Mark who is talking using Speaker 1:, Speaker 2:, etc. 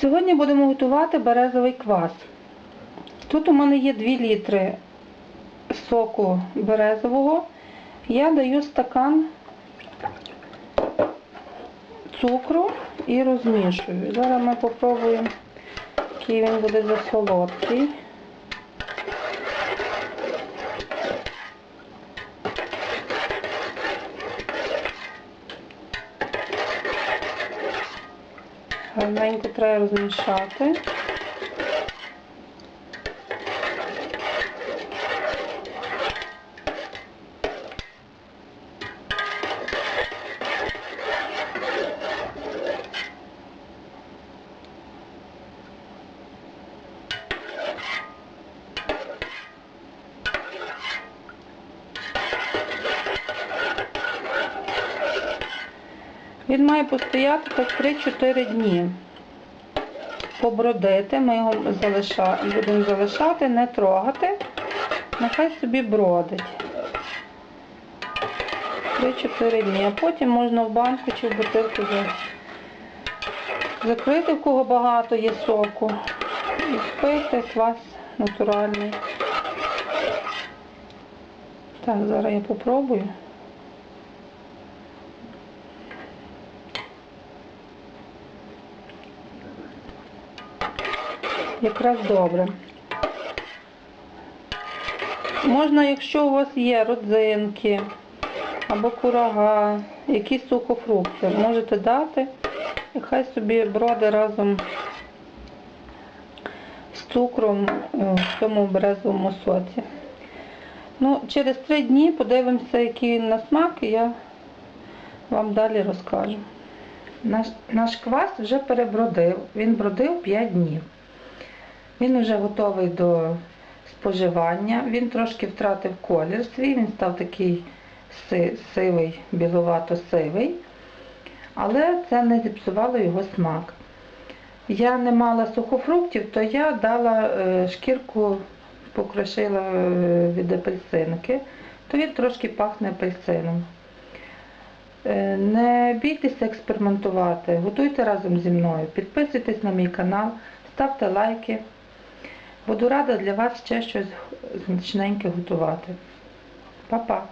Speaker 1: Сьогодні будемо готувати березовий квас. Тут у мене є 2 літри соку березового. Я даю стакан цукру і розмішую. Зараз ми попробуємо, який він буде засолодкий. Гарненько треба розмішати. Він має постояти так 3-4 дні. Побродити, ми його залиша... будемо залишати, не трогати. Нехай собі бродить. 3-4 дні. А потім можна в банку чи в бутилку за- закрити, в кого багато є соку. І пити квас натуральний. Так, зараз я попробую. Якраз добре. Можна, якщо у вас є родзинки або курага, якісь сухофрукти, можете дати, і хай собі броди разом з цукром е, в цьому березовому соці. Ну, через три дні подивимося, який він на смак, і я вам далі розкажу. Наш, наш квас вже перебродив, він бродив 5 днів. Він вже готовий до споживання. Він трошки втратив колір свій, він став такий сивий, біловато-сивий, але це не зіпсувало його смак. Я не мала сухофруктів, то я дала е, шкірку, покрошила е, від апельсинки, то він трошки пахне апельсином. Е, Не бійтеся експериментувати, готуйте разом зі мною, підписуйтесь на мій канал, ставте лайки. Буду рада для вас ще щось значненьке готувати. Па-па!